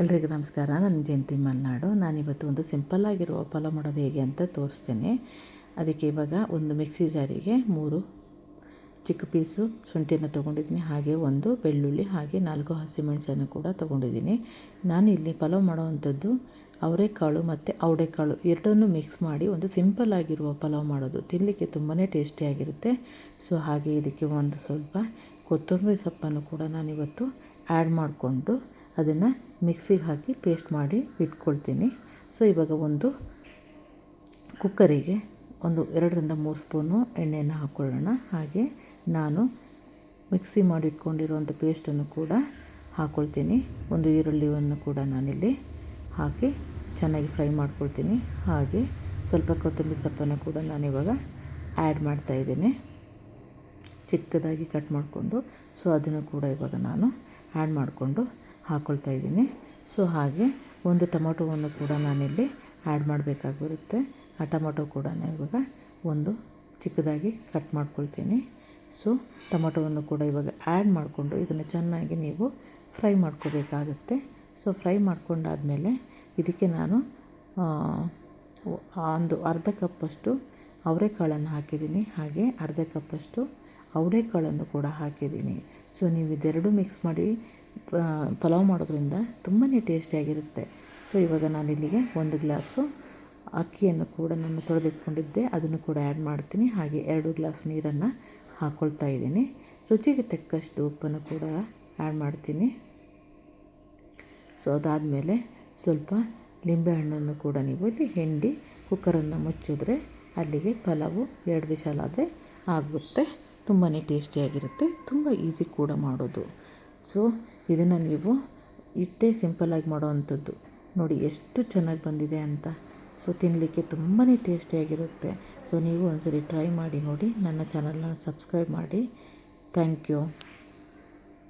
ಎಲ್ರಿಗೂ ನಮಸ್ಕಾರ. ನಾನು ಜಯಂತಿ ಮಲ್ನಾಡು. ನಾನಿವತ್ತು ಒಂದು ಸಿಂಪಲ್ ಆಗಿರುವ ಪಲಾವ್ ಮಾಡೋದು ಹೇಗೆ ಅಂತ ತೋರಿಸ್ತೇನೆ. ಅದಕ್ಕೆ ಇವಾಗ ಒಂದು ಮಿಕ್ಸಿ ಜಾರಿಗೆ ಮೂರು ಚಿಕ್ಕ ಪೀಸು ಶುಂಠಿಯನ್ನು ತೊಗೊಂಡಿದ್ದೀನಿ. ಹಾಗೆ ಒಂದು ಬೆಳ್ಳುಳ್ಳಿ, ಹಾಗೆ ನಾಲ್ಕು ಹಸಿಮೆಣಸನ್ನು ಕೂಡ ತೊಗೊಂಡಿದ್ದೀನಿ. ನಾನು ಇಲ್ಲಿ ಪಲಾವ್ ಮಾಡೋವಂಥದ್ದು ಅವರೆಕಾಳು ಮತ್ತು ಅವಡೆಕಾಳು ಎರಡನ್ನೂ ಮಿಕ್ಸ್ ಮಾಡಿ ಒಂದು ಸಿಂಪಲ್ ಆಗಿರುವ ಪಲಾವ್ ಮಾಡೋದು. ತಿನ್ನಲಿಕ್ಕೆ ತುಂಬಾ ಟೇಸ್ಟಿಯಾಗಿರುತ್ತೆ ಸೊ, ಹಾಗೆ ಇದಕ್ಕೆ ಒಂದು ಸ್ವಲ್ಪ ಕೊತ್ತಂಬರಿ ಸೊಪ್ಪನ್ನು ಕೂಡ ನಾನಿವತ್ತು ಆ್ಯಡ್ ಮಾಡಿಕೊಂಡು ಅದನ್ನು ಮಿಕ್ಸಿಗೆ ಹಾಕಿ ಪೇಸ್ಟ್ ಮಾಡಿ ಇಟ್ಕೊಳ್ತೀನಿ. ಸೊ, ಇವಾಗ ಒಂದು ಕುಕ್ಕರಿಗೆ ಒಂದು ಎರಡರಿಂದ ಮೂರು ಸ್ಪೂನು ಎಣ್ಣೆಯನ್ನು ಹಾಕ್ಕೊಳ್ಳೋಣ. ಹಾಗೆ ನಾನು ಮಿಕ್ಸಿ ಮಾಡಿ ಇಟ್ಕೊಂಡಿರುವಂಥ ಪೇಸ್ಟನ್ನು ಕೂಡ ಹಾಕ್ಕೊಳ್ತೀನಿ. ಒಂದು ಈರುಳ್ಳಿಯನ್ನು ಕೂಡ ನಾನಿಲ್ಲಿ ಹಾಕಿ ಚೆನ್ನಾಗಿ ಫ್ರೈ ಮಾಡ್ಕೊಳ್ತೀನಿ. ಹಾಗೆ ಸ್ವಲ್ಪ ಕೊತ್ತಂಬರಿ ಸೊಪ್ಪನ್ನು ಕೂಡ ನಾನಿವಾಗ ಆ್ಯಡ್ ಮಾಡ್ತಾಯಿದ್ದೀನಿ ಚಿಕ್ಕದಾಗಿ ಕಟ್ ಮಾಡಿಕೊಂಡು ಸೊ, ಅದನ್ನು ಕೂಡ ಇವಾಗ ನಾನು ಆ್ಯಡ್ ಮಾಡಿಕೊಂಡು ಹಾಕ್ಕೊಳ್ತಾ ಇದ್ದೀನಿ. ಸೊ ಹಾಗೆ ಒಂದು ಟೊಮೊಟೊವನ್ನು ಕೂಡ ನಾನಿಲ್ಲಿ ಆ್ಯಡ್ ಮಾಡಬೇಕಾಗಿರುತ್ತೆ. ಆ ಟೊಮೊಟೊ ಕೂಡ ಇವಾಗ ಒಂದು ಚಿಕ್ಕದಾಗಿ ಕಟ್ ಮಾಡ್ಕೊಳ್ತೀನಿ. ಸೊ ಟೊಮೊಟೊವನ್ನು ಕೂಡ ಇವಾಗ ಆ್ಯಡ್ ಮಾಡಿಕೊಂಡು ಇದನ್ನು ಚೆನ್ನಾಗಿ ನೀವು ಫ್ರೈ ಮಾಡ್ಕೋಬೇಕಾಗುತ್ತೆ. ಸೊ ಫ್ರೈ ಮಾಡ್ಕೊಂಡಾದಮೇಲೆ ಇದಕ್ಕೆ ನಾನು ಒಂದು ಅರ್ಧ ಕಪ್ಪಷ್ಟು ಅವರೆಕಾಳನ್ನು ಹಾಕಿದ್ದೀನಿ. ಹಾಗೆ ಅರ್ಧ ಕಪ್ಪಷ್ಟು ಅವಡೆಕಾಳನ್ನು ಕೂಡ ಹಾಕಿದ್ದೀನಿ. ಸೊ ನೀವು ಇದೆರಡು ಮಿಕ್ಸ್ ಮಾಡಿ ಪಲಾವ್ ಮಾಡೋದ್ರಿಂದ ತುಂಬಾ ಟೇಸ್ಟಿಯಾಗಿರುತ್ತೆ ಸೊ ಇವಾಗ ನಾನು ಇಲ್ಲಿಗೆ ಒಂದು ಗ್ಲಾಸು ಅಕ್ಕಿಯನ್ನು ಕೂಡ ನಾನು ತೊಳೆದಿಟ್ಕೊಂಡಿದ್ದೆ. ಅದನ್ನು ಕೂಡ ಆ್ಯಡ್ ಮಾಡ್ತೀನಿ. ಹಾಗೆ ಎರಡು ಗ್ಲಾಸ್ ನೀರನ್ನು ಹಾಕ್ಕೊಳ್ತಾ ಇದ್ದೀನಿ. ರುಚಿಗೆ ತಕ್ಕಷ್ಟು ಉಪ್ಪನ್ನು ಕೂಡ ಆ್ಯಡ್ ಮಾಡ್ತೀನಿ. ಸೊ ಅದಾದಮೇಲೆ ಸ್ವಲ್ಪ ಲಿಂಬೆಹಣ್ಣನ್ನು ಕೂಡ ನೀವು ಇಲ್ಲಿ ಹಿಂಡಿ ಕುಕ್ಕರನ್ನು ಮುಚ್ಚಿದ್ರೆ ಅಲ್ಲಿಗೆ ಪಲಾವು ಎರಡು ವಿಶಾಲಾದರೆ ಆಗುತ್ತೆ. ತುಂಬಾ ಟೇಸ್ಟಿಯಾಗಿರುತ್ತೆ ತುಂಬ ಈಸಿ ಕೂಡ ಮಾಡೋದು. ಸೊ, ಇದನ್ನು ನೀವು ಇಷ್ಟೇ ಸಿಂಪಲ್ಲಾಗಿ ಮಾಡೋವಂಥದ್ದು ನೋಡಿ, ಎಷ್ಟು ಚೆನ್ನಾಗಿ ಬಂದಿದೆ ಅಂತ. ಸೊ ತಿನ್ನಲಿಕ್ಕೆ ತುಂಬಾ ಟೇಸ್ಟಿಯಾಗಿರುತ್ತೆ ಸೊ, ನೀವು ಒಂದ್ಸರಿ ಟ್ರೈ ಮಾಡಿ ನೋಡಿ. ನನ್ನ ಚಾನಲ್ನ ಸಬ್ಸ್ಕ್ರೈಬ್ ಮಾಡಿ. Thank you.